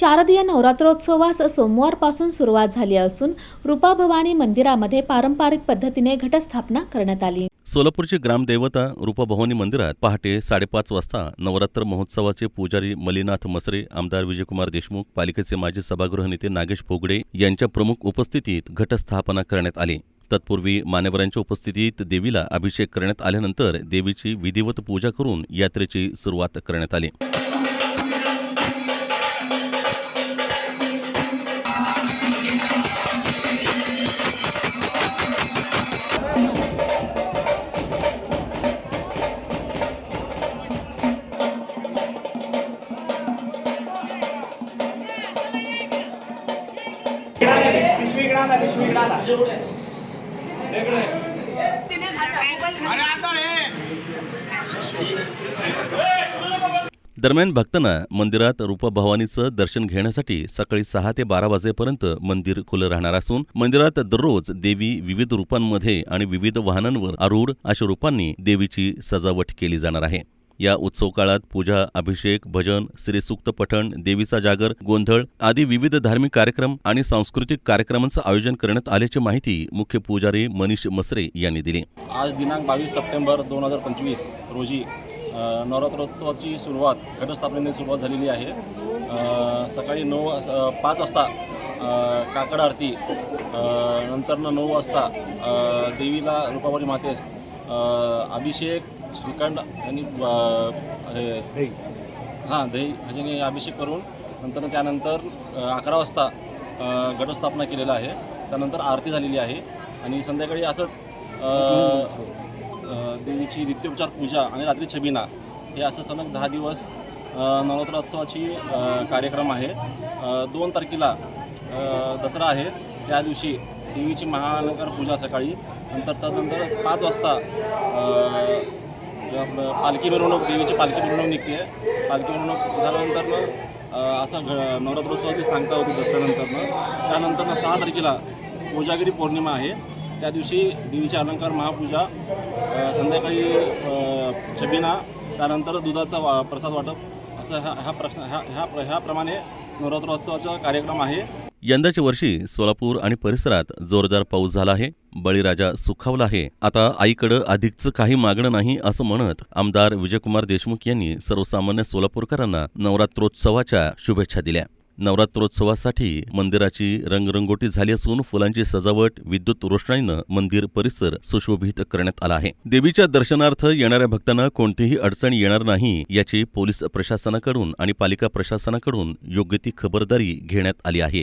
शारदीय नवरात्रोत्सवास सोमवारपासून सुरुवात झाली असून रूपा भवानी मंदिरामध्ये पारंपरिक पद्धतीने घटस्थापना करण्यात आली. सोलापूरची ग्रामदैवता रूपाभवानी मंदिरात पहाटे साडेपाच वाजता नवरात्र महोत्सवाचे पुजारी मलिनाथ मसरे आमदार विजयकुमार देशमुख पालिकेचे माजी सभागृह नेते नागेश फोगडे यांच्या प्रमुख उपस्थितीत घटस्थापना करण्यात आली. तत्पूर्वी मान्यवरांच्या उपस्थितीत देवीला अभिषेक करण्यात आल्यानंतर देवीची विधिवत पूजा करून यात्रेची सुरुवात करण्यात आली. पिशवी इकडं आणा, पिशवी इकडं आणा. दरम्यान भक्तांना मंदिरात रूपभवानीचं दर्शन घेण्यासाठी सकाळी सहा ते बारा वाजेपर्यंत मंदिर खुलं राहणार असून मंदिरात दररोज देवी विविध रूपांमध्ये आणि विविध वाहनांवर आरूढ अशा रूपांनी देवीची सजावट केली जाणार आहे. या उत्सव काळात पूजा अभिषेक भजन श्रीसूक्त पठण देवीचा जागर गोंधळ आदी विविध धार्मिक कार्यक्रम आणि सांस्कृतिक कार्यक्रमांचं आयोजन करण्यात आल्याची माहिती मुख्य पुजारी मनीष मसरे यांनी दिली. आज दिनांक बावीस सप्टेंबर दोन हजार पंचवीस रोजी नवरात्रोत्सवाची सुरुवात घटस्थापनेने सुरुवात झालेली आहे. सकाळी नऊ पाच वाजता काकड आरती नंतरनं नऊ वाजता देवीला रूपावरी मातेस अभिषेक श्रीखंड आणि हे हां दही ह्याच्याने अभिषेक करून नंतर त्यानंतर अकरा वाजता घटस्थापना केलेला आहे. त्यानंतर आरती झालेली आहे. आणि संध्याकाळी असंच देवीची नित्योपचार पूजा आणि रात्री छबिना हे असं सलग दहा दिवस नवरात्रोत्सवाची कार्यक्रम आहे. दोन तारखेला दसरा आहे. त्या दिवशी देवीची महाअलंकार पूजा सकाळी. नंतर त्यानंतर पाच वाजता आपलं पालखी मिरवणूक देवीची पालखी मिरवणूक निघते पालखी मिरवणूक झाल्यानंतर मग असं घ नवरात्रोत्सवाची सांगता होती दसऱ्यानंतरनं. त्यानंतरनं सहा तारखेला कोजागिरी पौर्णिमा आहे. त्या दिवशी देवीचे अलंकार महापूजा संध्याकाळी छबिना त्यानंतर दुधाचा वा प्रसाद वाटप. असं हा हा प्रश्न ह्या ह्या ह्याप्रमाणे नवरात्रोत्सवाचा कार्यक्रम आहे. यंदाच्या वर्षी सोलापूर आणि परिसरात जोरदार पाऊस झाला आहे. बळीराजा सुखावला आहे. आता आईकडं अधिकचं काही मागणं नाही असं म्हणत आमदार विजयकुमार देशमुख यांनी सर्वसामान्य सोलापूरकरांना नवरात्रोत्सवाच्या शुभेच्छा दिल्या. नवरात्रोत्सवासाठी मंदिराची रंगरंगोटी झाली असून फुलांची सजावट विद्युत रोषणाईनं मंदिर परिसर सुशोभित करण्यात आला आहे. देवीच्या दर्शनार्थ येणाऱ्या भक्तांना कोणतीही अडचण येणार नाही याची पोलीस प्रशासनाकडून आणि पालिका प्रशासनाकडून योग्य ती खबरदारी घेण्यात आली आहे.